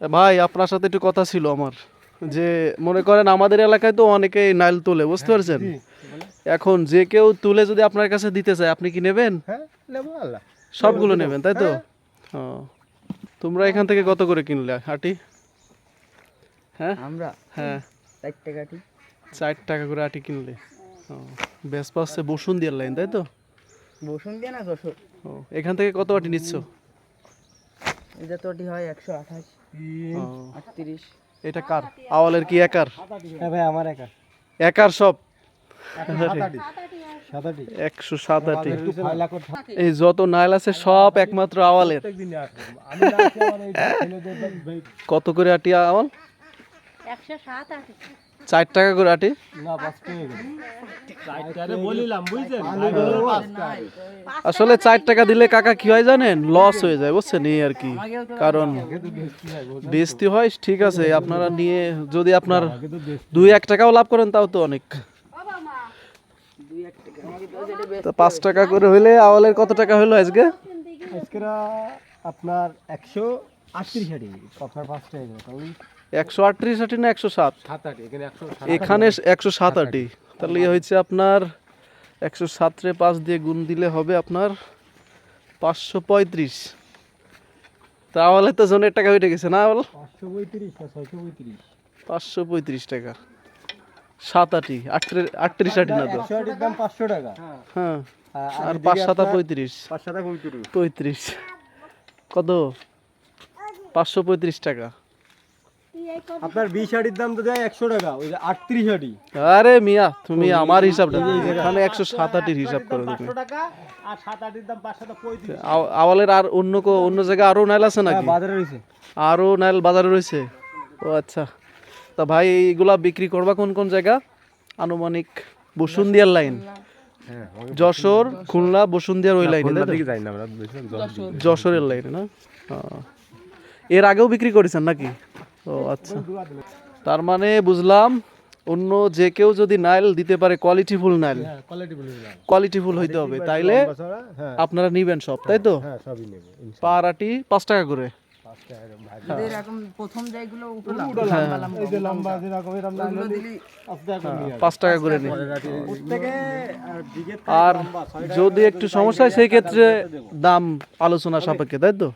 ভাই আপনার সাথে একটু কথা ছিল আমার যে মনে করেন আমাদের এলাকায় তো অনেকেই নাইল তোলে বুঝতে পারছেন? এখন যে কেউ তুলে যদি আপনার কাছে দিতে চায় আপনি কি নেবেন? হ্যাঁ নেব আল্লাহ। সবগুলো নেবেন তাই তো? ও তোমরা এখান থেকে কত করে কিনলে আটি? হ্যাঁ? আমরা হ্যাঁ। চার টাকা ঠিক চার টাকা করে আটি কিনলে। বেশ পাচ্ছে বসুন দিয়ে লাইন তাই তো? বসুন দিয়ে না যশোর ও এখান থেকে কত আটি নিচ্ছ? এটা তোটি হয় একশো আঠাশ। এটা কার? আওয়ালের কি একার? হ্যাঁ ভাই আমার একার। একার সব? সাতাটি। একশো এই যত নাইল আছে সব একমাত্র আওয়ালের। কত করে আটি আওয়াল? একশো সাত আট। চার টাকা করে আটি। না পাঁচ টাকা করে। চারটারে বলিলাম বুঝছেন আসলে চার টাকা দিলে কাকা কি হয় জানেন? লস হয়ে যায় বুঝছেন? এই আর কি। কারণ বেচতে হয় ঠিক আছে আপনারা নিয়ে যদি আপনার দুই এক টাকাও লাভ করেন তাও তো অনেক। পাঁচ টাকা করে হইলে আওয়ালের কত টাকা হইল আজকে? আপনার একশো আটত্রিশ আটি। আপনার পাঁচ টাকা একশো আটত্রিশ আটি না একশো সাত? এখানে একশো সাত আটি তাহলে ইয়ে হয়েছে আপনার একশো সাতরে পাঁচ দিয়ে গুণ দিলে হবে আপনার পাঁচশো পঁয়ত্রিশ। তাহলে তো জনের টাকা উঠে গেছে না বল? পাঁচশো পঁয়ত্রিশ টাকা। সাত আটি আটত্রিশ আটত্রিশ আটি না তো? দাম পাঁচশো টাকা। হ্যাঁ। আর আর পাঁচ সাতা পঁয়ত্রিশ। পাঁচ সাতা পঁয়ত্রিশ। পঁয়ত্রিশ। কত? পাঁচশো পঁয়ত্রিশ টাকা। আপনার বিশ আটির দাম তো দেয় একশো টাকা ওই যে আটত্রিশ আটি আরে মিয়া তুমি আমার হিসাবটা এখানে একশো সাত আটির হিসাব করো তুমি আওয়ালের আর অন্য অন্য জায়গায় আরও নাইল আছে নাকি? বাজারে রয়েছে। আরও নাইল বাজারে রয়েছে? ও আচ্ছা। তা ভাই এইগুলা বিক্রি করবা কোন কোন জায়গা? আনুমানিক বসুন্দিয়ার লাইন। হ্যাঁ যশোর খুলনা বসুন্দিয়ার ওই লাইনে যশোরের লাইনে না? এর আগেও বিক্রি করেছেন নাকি? ও আচ্ছা। তার মানে বুঝলাম অন্য যে কেউ যদি নাইল দিতে পারে কোয়ালিটিফুল নাইল। কোয়ালিটিফুল হইতে হবে। তাইলে হ্যাঁ। আপনারা নিবেন সব তাই তো? হ্যাঁ পার আটি পাঁচ টাকা করে। পাঁচ টাকা করে আর যদি একটু সমস্যা হয় সেই ক্ষেত্রে দাম আলোচনা সাপেক্ষে তাই তো?